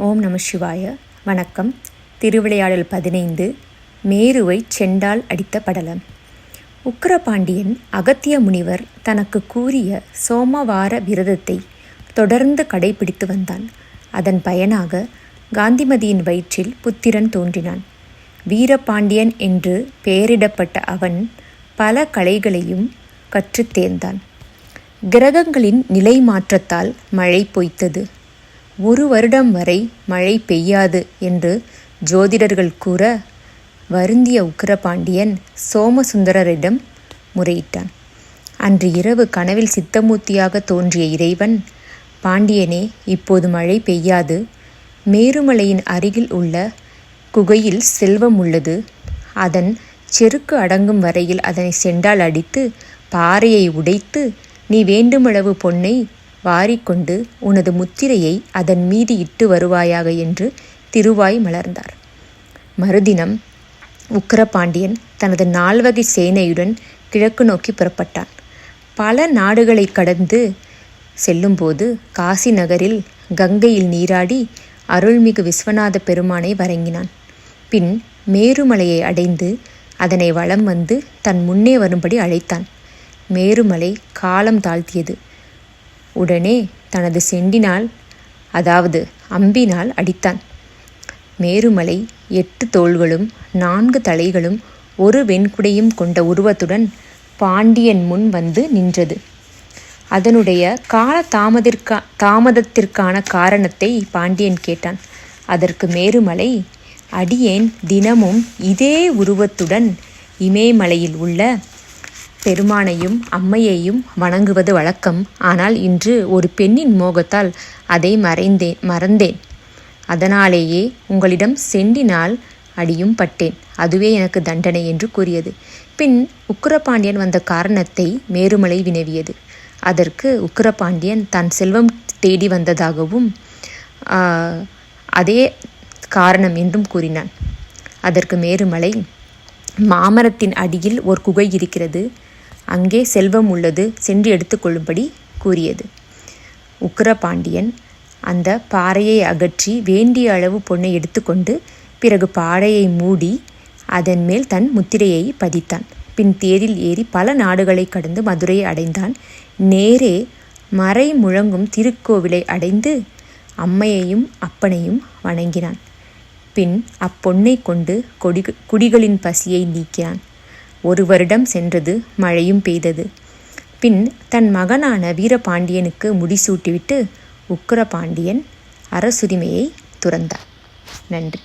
ஓம் நம சிவாய. வணக்கம். திருவிளையாடல் பதினைந்து மேருவை செண்டால் அடித்த படலம். உக்கரபாண்டியன் அகத்திய முனிவர் தனக்கு கூறிய சோமவார விரதத்தை தொடர்ந்து கடைபிடித்து வந்தான். அதன் பயனாக காந்திமதியின் வயிற்றில் புத்திரன் தோன்றினான். வீரபாண்டியன் என்று பெயரிடப்பட்ட அவன் பல கலைகளையும் கற்றுத் தேர்ந்தான். கிரகங்களின் நிலை மாற்றத்தால் மழை பொய்த்தது. ஒரு வருடம் வரை மழை பெய்யாது என்று ஜோதிடர்கள் கூற வருந்திய உக்கிரபாண்டியன் சோமசுந்தரரிடம் முறையிட்டான். அன்று இரவு கனவில் சித்தமூர்த்தியாக தோன்றிய இறைவன் பாண்டியனே இப்போது மழை பெய்யாது. மேருமலையின் அருகில் உள்ள குகையில் செல்வம் உள்ளது. அதன் செருக்கு அடங்கும் வரையில் அதனை செண்டால் அடித்து பாறையை உடைத்து நீ வேண்டுமளவு பொன்னை வாரிக்கொண்டு உனது முத்திரையை அதன் மீது இட்டு வருவாயாக என்று திருவாய் மலர்ந்தார். மறுதினம் உக்கிரபாண்டியன் தனது நால்வகை சேனையுடன் கிழக்கு நோக்கி புறப்பட்டான். பல நாடுகளை கடந்து செல்லும்போது காசி நகரில் கங்கையில் நீராடி அருள்மிகு விஸ்வநாத பெருமானை வணங்கினான். பின் மேருமலையை அடைந்து அதனை வலம் வந்து தன் முன்னே வரும்படி அழைத்தான். மேருமலை காலம் தாழ்த்தியது. உடனே தனது செண்டினால் அதாவது அம்பினால் அடித்தான். மேருமலை எட்டு தோள்களும் நான்கு தலைகளும் ஒரு வெண்குடையும் கொண்ட உருவத்துடன் பாண்டியன் முன் வந்து நின்றது. அதனுடைய கால தாமதிற்கா தாமதத்திற்கான காரணத்தை பாண்டியன் கேட்டான். அதற்கு மேருமலை அடியேன் தினமும் இதே உருவத்துடன் இமயமலையில் உள்ள பெருமானையும் அம்மையையும் வணங்குவது வழக்கம். ஆனால் இன்று ஒரு பெண்ணின் மோகத்தால் அதை மறைந்தேன் மறந்தேன். அதனாலேயே உங்களிடம் செண்டினால் அடியும் பட்டேன். அதுவே எனக்கு தண்டனை என்று கூறியது. பின் உக்கிரபாண்டியன் வந்த காரணத்தை மேருமலை வினவியது. அதற்கு உக்கிரபாண்டியன் தன் செல்வம் தேடி வந்ததாகவும் அதே காரணம் என்றும் கூறினான். அதற்கு மேருமலை மாமரத்தின் அடியில் ஒரு குகை இருக்கிறது. அங்கே செல்வம் உள்ளது சென்று எடுத்துக்கொள்ளும்படி கூறியது. உக்கிரபாண்டியன் அந்த பாறையை அகற்றி வேண்டிய அளவு பொண்ணை எடுத்துக்கொண்டு பிறகு பாறையை மூடி அதன் மேல் தன் முத்திரையை பதித்தான். பின் தேரில் ஏறி பல நாடுகளை கடந்து மதுரையை அடைந்தான். நேரே மறை முழங்கும் திருக்கோவிலை அடைந்து அம்மையையும் அப்பனையும் வணங்கினான். பின் அப்பொன்னை கொண்டு கொடி குடிகளின் பசியை நீக்கினான். ஒரு வருடம் சென்றது மழையும் பெய்தது. பின் தன் மகனான வீரபாண்டியனுக்கு முடிசூட்டிவிட்டு உக்கிரபாண்டியன் அரசுரிமையை துறந்தார். நன்றி.